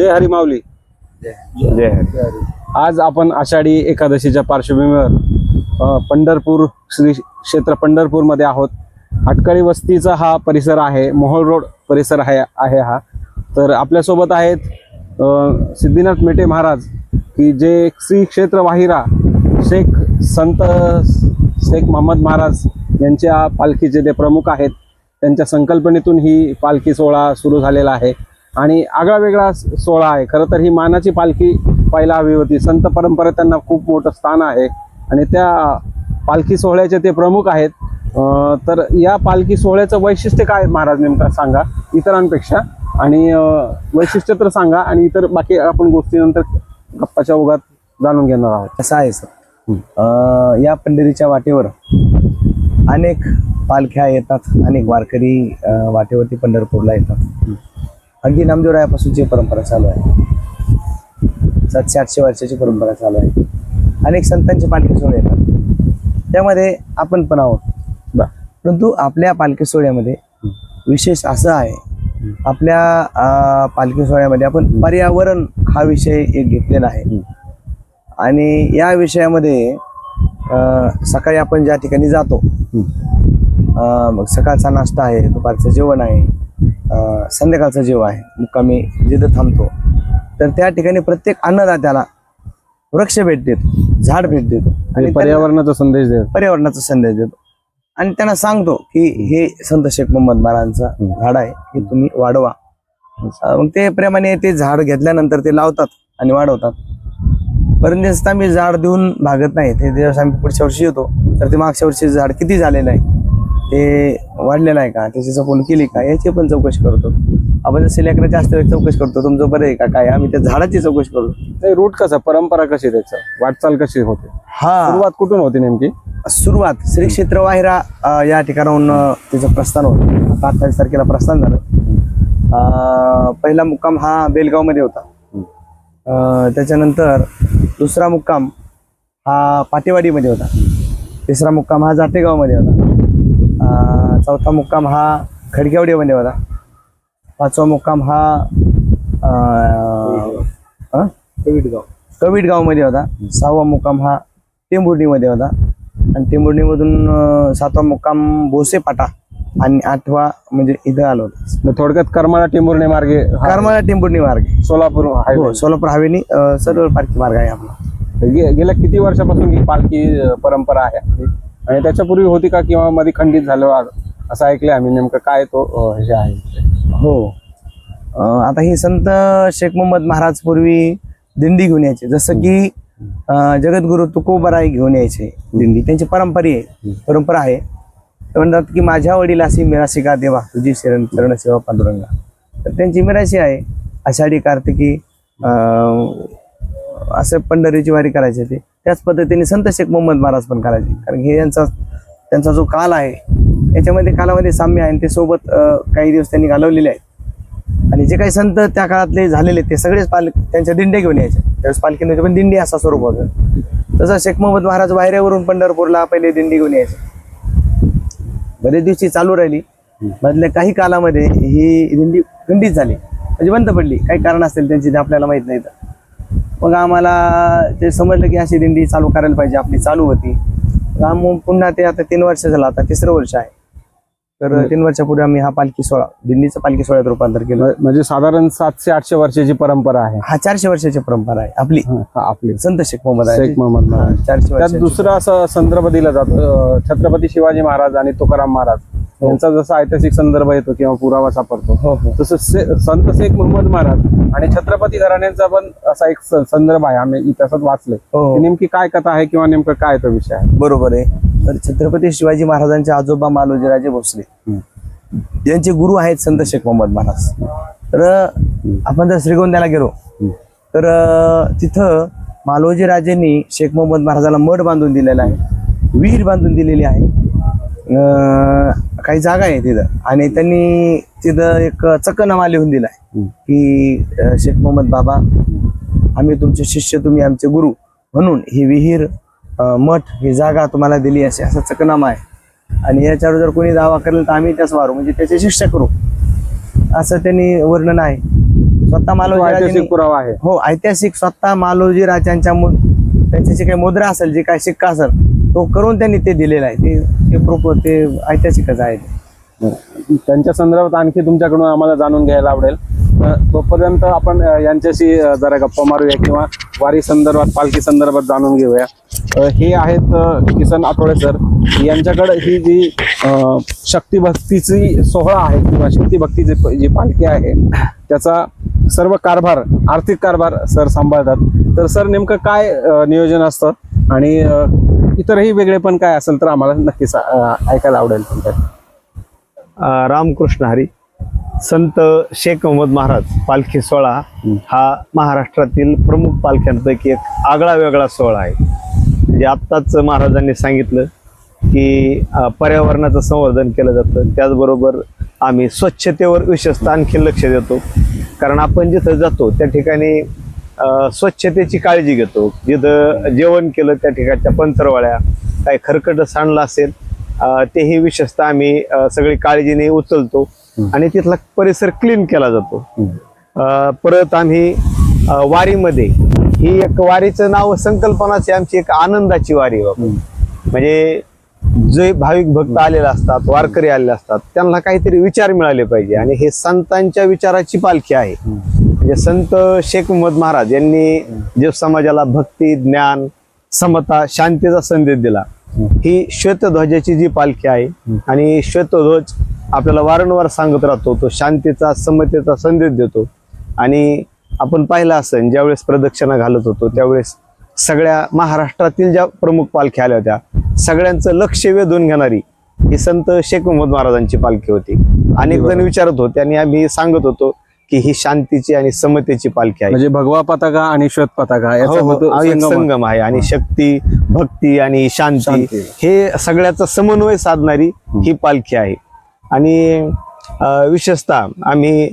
जय हरी माऊली. जय हरी. आज आपण आषाढी एकादशीच्या पार्श्वभूमीवर पंढरपूर श्री क्षेत्र पंढरपूरमध्ये आहोत. अटकळी वस्तीचा हा परिसर आहे मोहोळ रोड परिसर आहे आहे हा. तर आपल्यासोबत आहेत सिद्धिनाथ मेटे महाराज की जे श्री क्षेत्र वाहिरा शेख संत शेख मोहम्मद महाराज यांच्या पालखीचे ते प्रमुख आहेत. त्यांच्या संकल्पनेतून ही पालखी सोहळा सुरू झालेला आहे. आणि आगळा वेगळा सोहळा आहे. खरं तर ही मानाची पालखी पाहायला हवी होती. संत परंपरेत त्यांना खूप मोठं स्थान आहे. आणि त्या पालखी सोहळ्याचे ते प्रमुख आहेत. तर या पालखी सोहळ्याचं वैशिष्ट्य काय महाराज नेमका सांगा. इतरांपेक्षा. आणि वैशिष्ट्य तर सांगा. आणि इतर बाकी आपण गोष्टीनंतर गप्पाच्या ओघात जाणून घेणार आहोत. असं आहे सर? या पंढरीच्या वाटेवर अनेक पालख्या येतात. अनेक वारकरी वाटेवरती पंढरपूरला येतात. अगदी नामदेवरायापासूनची परंपरा चालू आहे. सातशे आठशे वर्षाची परंपरा चालू आहे. अनेक संतांचे पालखी सोहळे येतात. त्यामध्ये आपण पण आहोत. परंतु आपल्या पालखी सोहळ्यामध्ये विशेष असं आहे आपल्या पालखी सोहळ्यामध्ये आपण पर्यावरण हा विषय एक घेतलेला आहे. आणि या विषयामध्ये सकाळी आपण ज्या ठिकाणी जातो मग सकाळचा नाश्ता आहे दुपारचं जेवण आहे संध्याकाळचं जेवण आहे. मुक्कामी जिथं थांबतो तर त्या ठिकाणी प्रत्येक अन्नदात्याला वृक्ष भेट देतो झाड भेट देतो. आणि त्यांना- पर्यावरणाचा संदेश देत. पर्यावरणाचा संदेश देतो. आणि त्यांना सांगतो की हे संत शेख मोहम्मद महाराजांचं झाड आहे हे तुम्ही वाढवा. मग ते प्रेमाने ते झाड घेतल्यानंतर ते लावतात आणि वाढवतात. परंतु आम्ही झाड देऊन भागत नाही ते दिवस आम्ही पुढच्या वर्षी येतो तर ते मागच्या वर्षी झाड किती झालेलं आहे ते वाढलेलं आहे का? त्याची जपून केली का? याची पण चौकशी करतो. आपण जसे लेकराची असते चौकशी करतो तुमचं बरं आहे का काय? आम्ही त्या झाडाची चौकशी करतो. नाही रूट कसा? परंपरा कशी त्याचं? वाटचाल कशी होते? हा. सुरुवात कुठून होती नेमकी? सुरुवात श्री क्षेत्र वाहिरा या ठिकाणाहून तिचं प्रस्थान होतं. अठ्ठावीस तारखेला प्रस्थान झालं. पहिला मुक्काम हा बेलगावमध्ये होता. त्याच्यानंतर दुसरा मुक्काम हा पाटेवाडीमध्ये होता. तिसरा मुक्काम हा जातेगावमध्ये होता. चौथा मुक्काम हा खडकेवाडीमध्ये होता पाचवा मुक्काम हा अ, अ? कवीटगावमध्ये होता. सहावा मुक्काम हा टेंभुर्णीमध्ये होता. आणि टेंभुर्णीमधून अं, सातवा मुक्काम भोसे पाटा आणि आठवा म्हणजे इथं आलो होतो. मग थोडक्यात करमाळा टिंबुर्णे मार्गे हा करमाळा टेंभुर्णी मार्ग. आहे. सोलापूर. हो सोलापूर हवेनी अं, सरळ पार्की मार्ग आहे आपला. गे- गेल्या किती वर्षापासून ही पालखी अ, परंपरा आहे? आणि त्याच्यापूर्वी होती का किंवा मध्ये खंडित झालं असं ऐकलंय आम्ही नेमकं काय तो अ, हे आहे हो. अं, आता ही संत शेख मोहम्मद महाराज पूर्वी दिंडी घेऊन यायचे. जसं की अं, जगद्गुरु तुकोबराय घेऊन यायचे दिंडी. त्यांची परंपरा आहे परंपरा आहे. ते म्हणतात की माझ्या वडिलासी मिराशी का देवा? तुझी शरण चरण सेवा पांडुरंगा. तर त्यांची मिराशी आहे. आषाढी कार्तिकी अं, असं पंढरीची वारी करायची ते. त्याच पद्धतीने संत शेख मोहम्मद महाराज पण करायचे. कारण हे यांचा त्यांचा जो काल आहे याच्यामध्ये कालामध्ये साम्य आहे आणि ते सोबत काही दिवस त्यांनी घालवलेले आहेत. आणि जे काही संत त्या काळातले झालेले ते सगळेच पाल त्यांच्या दिंड्या घेऊन यायचे. त्यावेळेस पालखीमध्ये पण दिंडी असा स्वरूप होतं. तसं शेख मोहम्मद महाराज वायऱ्यावरून पंढरपूरला पहिले दिंडी घेऊन यायचे. बरेच दिवशी चालू राहिली. मधल्या काही कालामध्ये ही दिंडी खंडित झाली. म्हणजे बंद पडली. काही कारण असेल त्यांची ते आपल्याला माहीत नाही तर मग आम्हाला ते समजलं की अशी दिंडी चालू करायला पाहिजे. आपली चालू होती. मग पुन्हा ते आता तीन वर्ष झालं. आता तिसरं वर्ष आहे. तर तीन वर्षापूर्वी आम्ही हा पालखी सोहळा दिंडीचं पालखी सोहळ्यात रूपांतर केलं. म्हणजे साधारण सातशे आठशे वर्षाची परंपरा आहे. हा चारशे वर्षाची परंपरा आहे आपली. हा, हा, आपली. संत शेख मोहम्मद शेख मोहम्मद. चारशे त्यात दुसरा असं संदर्भ दिला जातो छत्रपती शिवाजी महाराज आणि तुकाराम महाराज. यांचा जसा ऐतिहासिक संदर्भ येतो किंवा पुरावा सापडतो हो हो. तसं संत शेख मोहम्मद महाराज आणि छत्रपती घराण्यांचा पण असा एक संदर्भ आहे. आम्ही इतिहासात वाचले हो. नेमकी काय कथा आहे किंवा नेमकं काय तो विषय आहे? बरोबर आहे. तर छत्रपती शिवाजी महाराजांचे आजोबा मालोजीराजे भोसले यांचे गुरु आहेत संत शेख मोहम्मद महाराज. तर आपण जर श्रीगोंद्याला गेलो तर तिथं मालोजी राजेंनी शेख मोहम्मद महाराजाला मठ बांधून दिलेला आहे विहीर बांधून दिलेली आहे. अं, काही जागा आहे तिथं. आणि त्यांनी तिथं एक चकनामा लिहून दिलाय की अं, शेख मोहम्मद बाबा आम्ही तुमचे शिष्य तुम्ही आमचे गुरु म्हणून ही विहीर मठ ही जागा तुम्हाला दिली असे असा चकनामा आहे. आणि याच्यावर जर कोणी दावा करेल तर आम्ही त्याच वारू म्हणजे त्याची शिक्षा करू. असं त्यांनी वर्णन आहे. स्वतः मालोजी पुरावा आहे. हो ऐतिहासिक स्वतः मालोजी राजांच्या त्यांची जी काही मुद्रा असेल जी काही शिक्का असेल तो करून त्यांनी ते दिलेला आहे. ते ते प्रोप ते ऐतिहासिकच आहे. त्यांच्या संदर्भात आणखी तुमच्याकडून आम्हाला जाणून घ्यायला आवडेल. तोपर्यंत आपण यांच्याशी जरा गप्पा मारूया किंवा वारी संदर्भात पालखी संदर्भात जाणून घेऊया. हे आहेत किसन आठवडे सर. यांच्याकडे ही जी शक्तिभक्तीची सोहळा आहे किंवा शक्तिभक्तीची जी पालखी आहे त्याचा सर्व कारभार आर्थिक कारभार सर सांभाळतात. तर सर नेमकं काय नियोजन असतं? आणि इतरही वेगळे पण काय असेल तर आम्हाला नक्कीच ऐकायला आवडेल तुमच्या रामकृष्ण हरी. संत शेख मोहम्मद महाराज पालखी सोहळा हा महाराष्ट्रातील प्रमुख पालख्यांपैकी एक आगळा वेगळा सोहळा आहे. म्हणजे आत्ताच महाराजांनी सांगितलं की पर्यावरणाचं संवर्धन केलं जातं. त्याचबरोबर आम्ही स्वच्छतेवर विशेषतः आणखी लक्ष देतो. कारण आपण जिथं जातो त्या ठिकाणी स्वच्छतेची काळजी घेतो. जिथं जेवण केलं त्या ठिकाणच्या पंचरवाळ्या काही खरकट सांडलं असेल तेही विशेषतः आम्ही सगळी काळजीने उचलतो. आणि तिथला परिसर क्लीन केला जातो. परत आम्ही वारीमध्ये ही एक वारीचं नाव संकल्पनाच आमची एक आनंदाची वारी. म्हणजे जे भाविक भक्त आलेले असतात वारकरी आलेले असतात त्यांना काहीतरी विचार मिळाले पाहिजे. आणि हे संतांच्या विचाराची पालखी आहे. म्हणजे संत शेख मोहम्मद महाराज यांनी जे समाजाला भक्ती ज्ञान समता शांतीचा संदेश दिला ही श्वेतध्वजाची जी पालखी आहे आणि श्वेतध्वज आपल्याला वारंवार सांगत राहतो तो शांतीचा समतेचा संदेश देतो. आणि आपण पाहिलं असेल ज्यावेळेस प्रदक्षिणा घालत होतो त्यावेळेस सगळ्या महाराष्ट्रातील ज्या प्रमुख पालख्या आल्या होत्या सगळ्यांचं लक्ष वेधून घेणारी ही संत शेख मोहम्मद महाराजांची पालखी होती. अनेक जण विचारत होते आणि आम्ही सांगत होतो की ही शांतीची आणि समतेची पालखी आहे. म्हणजे भगवा पताका आणि श्वेत पताका हो, हो, संगम आहे. आणि शक्ती भक्ती आणि शांती. हे सगळ्याचा समन्वय साधणारी ही पालखी आहे. आणि विशेषतः आम्ही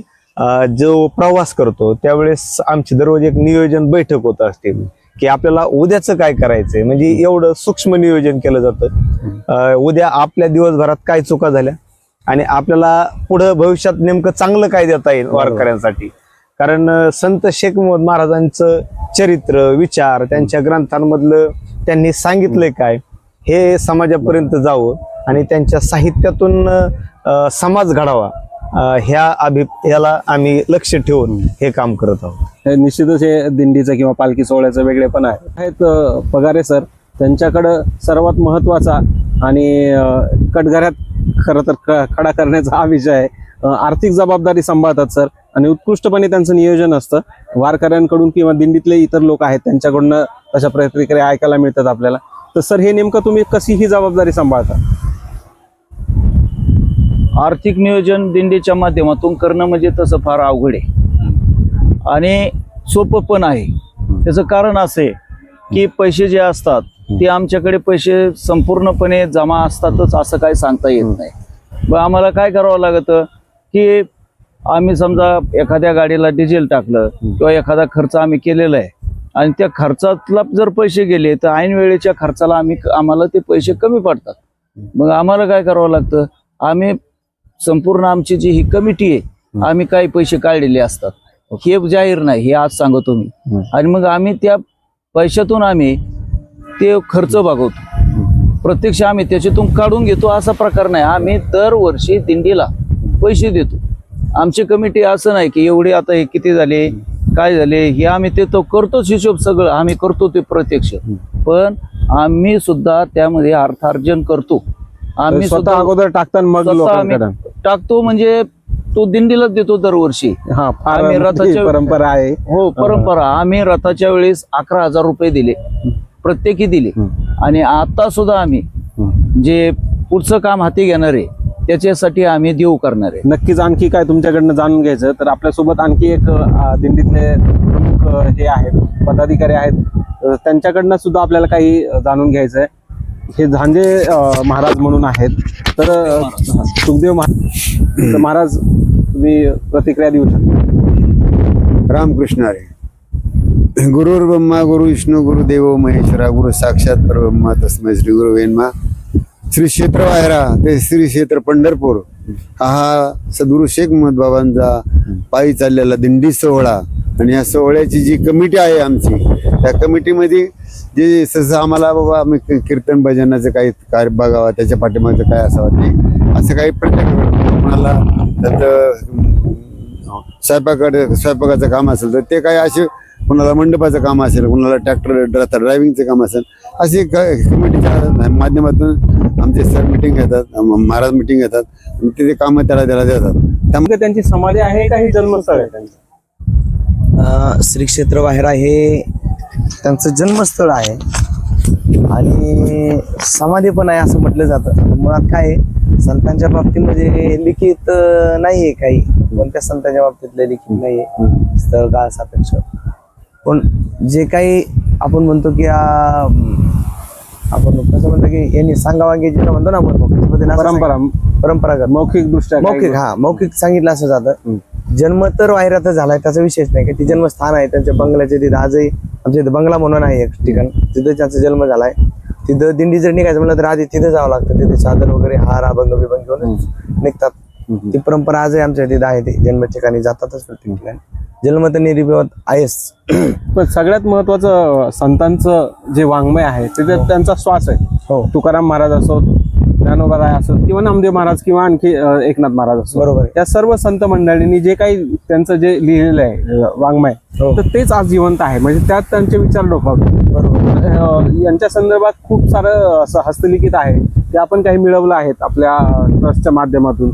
जो प्रवास करतो त्यावेळेस आमची दररोज एक नियोजन बैठक होत असते की आपल्याला उद्याचं काय करायचंय? म्हणजे एवढं सूक्ष्म नियोजन केलं जातं. उद्या आपल्या दिवसभरात काय चुका झाल्या आणि आपल्याला पुढं भविष्यात नेमकं चांगलं काय देता येईल वारकऱ्यांसाठी? कारण संत शेख मोहम्मद महाराजांचं चरित्र विचार त्यांच्या ग्रंथांमधलं त्यांनी सांगितलंय काय? हे समाजापर्यंत जावं. आणि त्यांच्या साहित्यातून समाज घडावा ह्या अभि ह्याला आम्ही लक्ष ठेवून हे काम करत आहोत. हे निश्चितच हे दिंडीचं किंवा पालखी सोहळ्याचं वेगळे पण आहेत पगारे सर. त्यांच्याकडं सर्वात महत्त्वाचा आणि कटघऱ्यात खरं तर खडा करण्याचा हा विषय आहे. आर्थिक जबाबदारी सांभाळतात सर. आणि उत्कृष्टपणे त्यांचं नियोजन असतं. वारकऱ्यांकडून किंवा दिंडीतले इतर लोक आहेत त्यांच्याकडून तशा प्रतिक्रिया ऐकायला मिळतात आपल्याला. तर सर हे नेमकं तुम्ही कशी ही जबाबदारी सांभाळता. आर्थिक नियोजन दिंडीच्या माध्यमातून करणं म्हणजे तसं फार अवघड आहे. आणि सोपं पण आहे. त्याचं कारण असे की पैसे जे असतात ते आमच्याकडे पैसे संपूर्णपणे जमा असतातच असं काही सांगता येत नाही. मग आम्हाला काय करावं लागतं की आम्ही समजा एखाद्या गाडीला डिझेल टाकलं किंवा एखादा खर्च आम्ही केलेला आहे आणि त्या खर्चातला जर पैसे गेले तर ऐन वेळेच्या खर्चाला आम्ही आम्हाला ते पैसे कमी पडतात. मग आम्हाला काय करावं लागतं? आम्ही संपूर्ण आमची जी ही कमिटी आहे आम्ही काही पैसे काढलेले असतात. हे जाहीर नाही हे आज सांगतो मी. आणि मग आम्ही त्या पैशातून आम्ही ते खर्च भागवतो. प्रत्यक्ष आम्ही त्याच्यातून काढून घेतो असा प्रकार नाही. आम्ही दरवर्षी दिंडीला पैसे देतो. आमची कमिटी असं नाही की एवढे आता हे किती झाले? काय झाले हे आम्ही ते तो करतोच हिशोब सगळं आम्ही करतो ते प्रत्यक्ष. पण आम्ही सुद्धा त्यामध्ये अर्थार्जन करतो. आम्ही स्वतः सुद्धा अगोदर टाकताना मग स्वतः आम्ही लोकांकडे टाकतो म्हणजे तो दिंडीलाच देतो दरवर्षी. हा फार आम्ही मोठी रथाच्या- परंपरा आहे. हो परंपरा. आम्ही रथाच्या वेळेस अकरा हजार रुपये दिले. प्रत्येकी दिले. आणि आता सुद्धा आम्ही जे पुढचं काम हाती घेणार आहे त्याच्यासाठी आम्ही देऊ करणार आहे. नक्कीच आणखी काय तुमच्याकडनं जाणून घ्यायचं तर आपल्यासोबत आणखी एक अ, दिंडीतले प्रमुख अ, हे आहेत पदाधिकारी आहेत. अ, त्यांच्याकडनं सुद्धा आपल्याला काही अ, जाणून घ्यायचं आहे हे झांजे अ, महाराज म्हणून आहेत. तर अ, सुखदेव महाराज तर महाराज तुम्ही प्रतिक्रिया देऊ शकता. रामकृष्ण हरे. गुरुर् ब्रह्मा गुरु विष्णू गुरु देव महेश्वरा गुरु साक्षात परब्रह्मा तस्मै श्री गुरु वेन्मा श्री क्षेत्र वायरा ते श्री क्षेत्र पंढरपूर. हा सदगुरु सद्गुरू शेख महमद बाबांचा पायी चाललेला दिंडी सोहळा आणि या सोहळ्याची जी कमिटी आहे आमची त्या कमिटीमध्ये जे जसं आम्हाला बाबा आम्ही कीर्तन भजनाचं काही कार्य बघावा त्याच्या पाठीमागचं काय असावं ते असं काही प्रत्येक कोणाला त्याचं स्वयंपाकडे स्वयंपाकाचं काम असेल तर ते काय असे कोणाला मंडपाचं काम असेल कोणाला ट्रॅक्टर ड्रायव्हिंगचं काम असेल असे कमिटीच्या माध्यमातून आमचे सर मिटिंग घेतात महाराज मिटिंग घेतात आणि ते कामं त्याला त्याला देतात. त्यामुळे त्यांची समाधी आहे का हे जन्मस्थळ आहे त्यांचं? श्री क्षेत्र वाहेरा हे त्यांचं जन्मस्थळ आहे. आणि समाधी पण आहे असं म्हटलं जातं. मुळात काय आहे, संतांच्या बाबतीमध्ये लिखित अं, नाहीये काही. कोणत्या संतांच्या बाबतीतलं लिखित नाहीये. स्थळ काळ सापेक्ष. पण जे काही आपण म्हणतो की आपण कसं म्हणतो की यांनी सांगावांगे जे म्हणतो ना आपण परंपरा. परंपरागत. मौखिक दृष्ट्या मौखिक हा मौखिक सांगितलं असं जातं. जन्म तर वाहिरातच झालाय त्याचा विशेष नाही. का ते जन्मस्थान आहे त्यांच्या बंगल्याचे तिथं आजही आमच्या इथं बंगला म्हणून आहे एक ठिकाण. तिथं त्यांचा जन्म झालाय तिथं दिंडी जर निघायचं म्हणलं तर आधी तिथं जावं लागतं. तिथे चादर वगैरे हार अभंग बिभंग घेऊन निघतात. ती परंपरा आजही आमच्या तिथं आहे ते जन्म ठिकाणी जातातच प्रत्येक ठिकाणी. जन्म तर निर्विवाद आहेच पण सगळ्यात महत्वाचं संतांचं जे वाङ्मय आहे ते ते त्यांचा श्वास आहे. हो. तुकाराम महाराज असो ज्ञानोबा राय असो किंवा नामदेव महाराज किंवा आणखी एकनाथ महाराज असो बरोबर. त्या सर्व संत मंडळींनी जे काही त्यांचं जे लिहिलेलं आहे वाङ्मय हो. तर तेच आज जिवंत आहे. म्हणजे त्यात त्यांचे विचार डोकावले बरोबर यांच्या संदर्भात खूप सारं असं हस्तलिखित आहे ते आपण काही मिळवलं आहेत आपल्या ट्रस्टच्या माध्यमातून.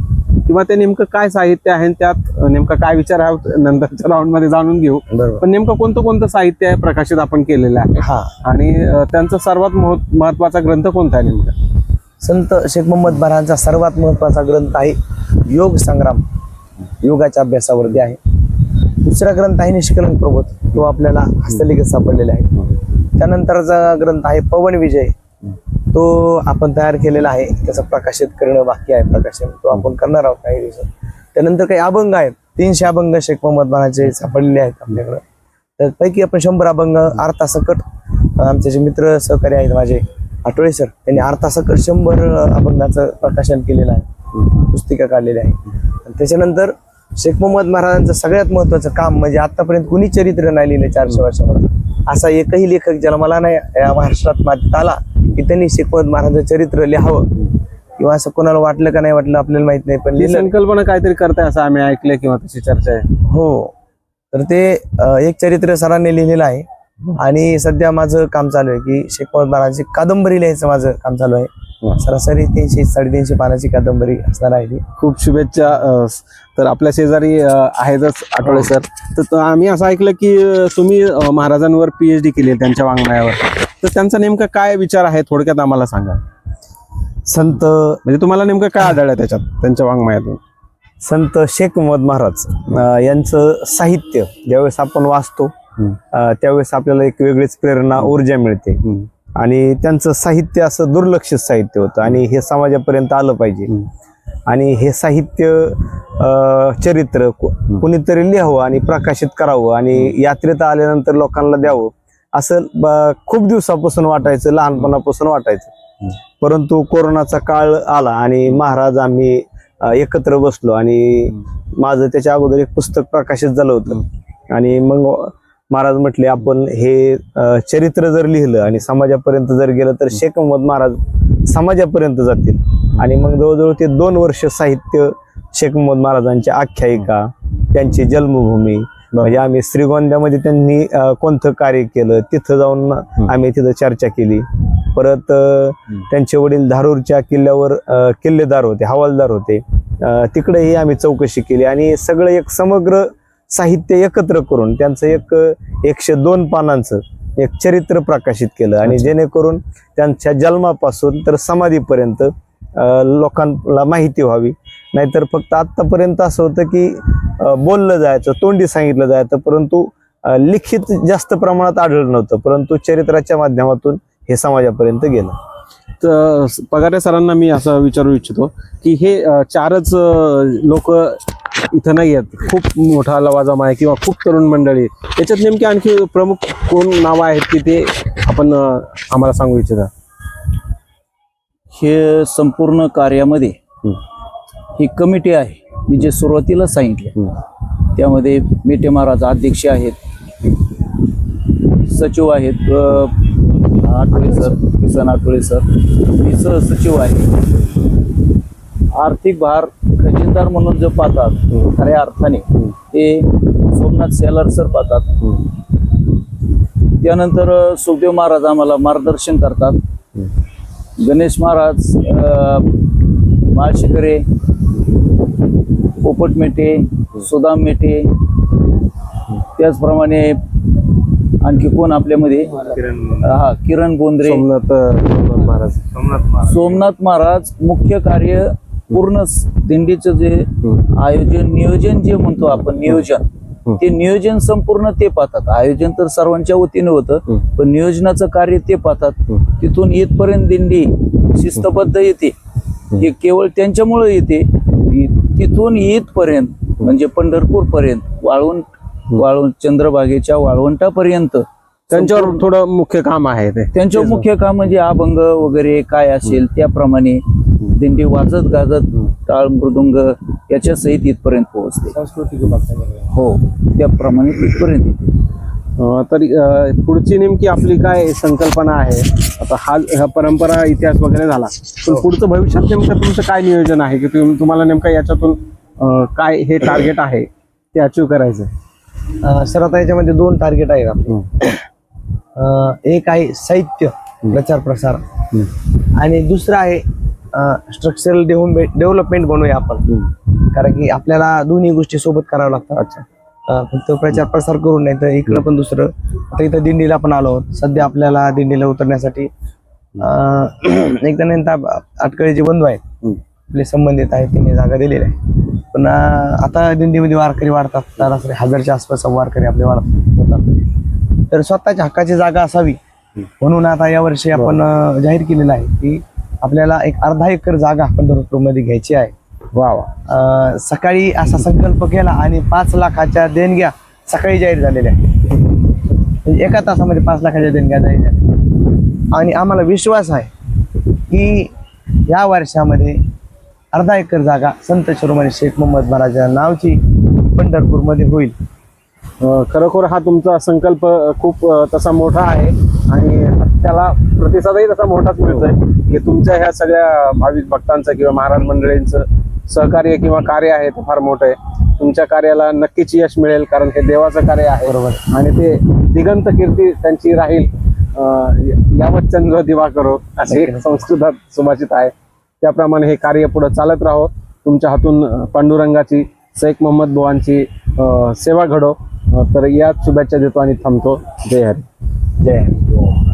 किंवा ते नेमकं काय साहित्य आहे आणि त्यात नेमका काय विचार आहे नंतरच्या राऊंडमध्ये जाणून घेऊ. पण नेमकं कोणतं कोणतं साहित्य आहे प्रकाशित आपण केलेलं आहे? हा. आणि त्यांचा सर्वात मह- महत्त्वाचा ग्रंथ कोणता आहे नेमका? संत शेख मोहम्मद महाराजांचा सर्वात महत्त्वाचा ग्रंथ आहे योग संग्राम. योगाच्या अभ्यासावरती आहे. दुसरा ग्रंथ आहे निष्कलंक प्रबोध तो आपल्याला हस्तलिखित सापडलेला आहे. त्यानंतरचा ग्रंथ आहे पवन विजय. तो आपण तयार केलेला आहे त्याचं प्रकाशित करणं बाकी आहे प्रकाशन तो आपण करणार आहोत काही दिवसात. त्यानंतर काही अभंग आहेत तीनशे अभंग शेख मोहम्मद महाराजचे सापडलेले आहेत आपल्याकडं. त्यापैकी आपण शंभर अभंग अर्थासकट आमचे जे मित्र सहकारी आहेत माझे आठवळे सर त्यांनी अर्थासकट शंभर अभंगाचं प्रकाशन केलेलं आहे पुस्तिका काढलेली आहे. आणि त्याच्यानंतर शेख मोहम्मद महाराजांचं सगळ्यात महत्वाचं काम म्हणजे आतापर्यंत कुणी चरित्र नाही लिहिले चारशे वर्षामध्ये. असा एकही लेखक ज्याला मला नाही या महाराष्ट्रात मातीत आला की त्यांनी शेख मोहम्मद महाराजांचं चरित्र लिहावं. किंवा असं कोणाला वाटलं का नाही वाटलं आपल्याला माहीत नाही पण ही लिहिलं. संकल्पना काहीतरी करताय असं आम्ही ऐकलंय किंवा तशी चर्चा आहे. हो. तर ते अ, एक चरित्र सरांनी लिहिलेलं आहे. आणि सध्या माझं काम चालू आहे की शेख मोहम्मद महाराजांची कादंबरी लिहायचं माझं काम चालू आहे. सरासरी तीनशे साडेतीनशे पानाची कादंबरी असणार आहे ती. खूप शुभेच्छा अं, तर आपल्या शेजारी अं, आहेतच आठवडे सर. तर त- आम्ही असं ऐकलं की अं, तुम्ही अं, महाराजांवर पीएचडी केली आहे त्यांच्या वाङ्मयावर. तर त्यांचा नेमका काय विचार आहे थोडक्यात आम्हाला सांगा. संत म्हणजे तुम्हाला नेमकं काय आढळलं त्याच्यात त्यांच्या वाङ्मयातून? संत शेख मोहम्मद महाराज अं, यांचं साहित्य ज्यावेळेस आपण वाचतो हम्म. अं, त्यावेळेस आपल्याला एक वेगळीच प्रेरणा ऊर्जा मिळते. हम्म. आणि त्यांचं साहित्य असं दुर्लक्षित साहित्य होतं आणि हे समाजापर्यंत आलं पाहिजे. हम्म. आणि हे साहित्य अं, चरित्र को- कुणीतरी लिहावं आणि प्रकाशित करावं आणि यात्रेत आल्यानंतर लोकांना द्यावं असं ब- खूप दिवसापासून वाटायचं लहानपणापासून वाटायचं. परंतु कोरोनाचा काळ आला आणि महाराज आम्ही एकत्र बसलो आणि माझं त्याच्या अगोदर एक पुस्तक प्रकाशित झालं होतं. आणि मग महाराज म्हटले आपण हे चरित्र जर लिहिलं आणि समाजापर्यंत जर गेलं तर शेख मोहम्मद महाराज समाजापर्यंत जातील. आणि मग जवळजवळ ते दोन वर्ष साहित्य शेख मोहम्मद महाराजांची आख्यायिका त्यांची जन्मभूमी म्हणजे आम्ही श्रीगोंद्यामध्ये त्यांनी कोणतं कार्य केलं तिथं जाऊन आम्ही तिथं चर्चा केली. परत त्यांचे वडील धारूरच्या किल्ल्यावर किल्लेदार होते हवालदार होते. तिकडेही आम्ही चौकशी केली आणि सगळं एक समग्र साहित्य एकत्र करून त्यांचं एक एकशे दोन पानांचं एक चरित्र प्रकाशित केलं. आणि जेणेकरून त्यांच्या जन्मापासून तर समाधीपर्यंत लोकांना माहिती व्हावी. नाहीतर फक्त आत्तापर्यंत असं होतं की बोललं जायचं तोंडी सांगितलं जायचं परंतु लिखित जास्त प्रमाणात आढळलं नव्हतं परंतु चरित्राच्या माध्यमातून हे समाजापर्यंत गेलं. तर पगारे सरांना मी असं विचारू इच्छितो की हे चारच लोक इथं नाही आहेत. खूप मोठा लवाजम आहे किंवा खूप तरुण मंडळी आहे. याच्यात नेमकी आणखी प्रमुख कोण नावं आहेत की ते आपण आम्हाला सांगू इच्छिता? हे संपूर्ण कार्यामध्ये ही कमिटी आहे. मी जे सुरुवातीला सांगितले. त्यामध्ये मेटे महाराज अध्यक्ष आहेत सचिव आहेत अ, आठवले सर किसन आठवले सर मी सहसचिव आहे. आर्थिक भार खजिनदार म्हणून जो पाहतात खऱ्या अर्थाने ते सोमनाथ सेलार सर पाहतात. त्यानंतर सुखदेव महाराज आम्हाला मार्गदर्शन करतात. गणेश महाराज माळशिकरे पोपट मेटे सुदाम मेटे त्याचप्रमाणे आणखी कोण आपल्यामध्ये? हा किरण बोंद्रे. सोमनाथ सोमनाथ महाराज. सोमनाथ महाराज. मुख्य कार्य पूर्ण दिंडीचं जे आयोजन नियोजन जे म्हणतो आपण नियोजन. ते नियोजन संपूर्ण ते पाहतात. आयोजन तर सर्वांच्या वतीने होतं पण नियोजनाचं कार्य ते पाहतात. तिथून इथपर्यंत दिंडी शिस्तबद्ध येते. हे केवळ त्यांच्यामुळे येते. तिथून इथपर्यंत म्हणजे पंढरपूर पर्यंत वाळवंट वाळवंट चंद्रभागेच्या वाळवंटापर्यंत. त्यांच्यावर थोडं मुख्य काम आहे ते. त्यांचं मुख्य काम म्हणजे अभंग वगैरे काय असेल त्याप्रमाणे दिंडी वाजत गाजत टाळ मृदुंग याच्या सहित इथपर्यंत पोहोचते. हो त्याप्रमाणे इथपर्यंत येते. तरी पुढची नेमकी आपली काय संकल्पना आहे? आता हा हा परंपरा इतिहास वगैरे झाला. पण पुढचं भविष्यात नेमकं तुमचं काय नियोजन आहे? की तुम- तुम्हाला नेमकं याच्यातून काय हे टार्गेट आहे? ते अचीव करायचं सर आता याच्यामध्ये दोन टार्गेट आहेत आपले. एक आहे साहित्य प्रचार प्रसार. आणि दुसरं आहे स्ट्रक्चरल डेव्हलपमेंट बनवूया आपण. कारण की आपल्याला दोन्ही गोष्टी सोबत कराव्या लागतात फक्त प्रचार प्रसार करून नाही तर इकडं पण दुसरं. आता इथं दिंडीला पण आलो आहोत. सध्या आपल्याला दिंडीला उतरण्यासाठी अं, एक जण अटकळीचे बंधू आहेत आपले संबंधित आहेत त्यांनी जागा दिलेल्या आहे. पण आता दिंडीमध्ये वारकरी वाढतात. सरासरी हजारच्या आसपास वारकरी आपले वाढतात तर स्वतःच्या हक्काची जागा असावी म्हणून आता यावर्षी आपण अं, जाहीर केलेलं आहे की आपल्याला एक अर्धा एकर जागा पंढरपूरमध्ये घ्यायची आहे. वा वा. सकाळी असा संकल्प केला आणि पाच लाखाच्या देणग्या सकाळी जाहीर झालेल्या आहेत. म्हणजे एका तासामध्ये पाच लाखाच्या देणग्या जाहीर झाल्या. आणि आम्हाला विश्वास आहे की या वर्षामध्ये अर्धा एकर जागा संत शिरोमणी शेख मोहम्मद महाराजा नावची पंढरपूरमध्ये होईल. खरोखर हा तुमचा संकल्प खूप तसा मोठा आहे आणि त्याला प्रतिसादही तसा मोठाच मिळतोय. की तुमच्या ह्या सगळ्या भाविक भक्तांचं किंवा महाराज मंडळींचं सहकार्य किंवा कार्य आहे ते फार मोठं आहे. तुमच्या कार्याला नक्कीच यश मिळेल कारण हे देवाचं कार्य आहे. बरोबर. आणि ते दिगंत कीर्ती त्यांची राहील. यावत चंद्र दिवा करो असे संस्कृतात सुभाषित आहे. त्याप्रमाणे हे कार्य पुढे चालत राहो. तुमच्या हातून पांडुरंगाची शेख मोहम्मद बुवांची सेवा घडो. तर याच शुभेच्छा देतो आणि थांबतो. जय हरी. जय हिंद.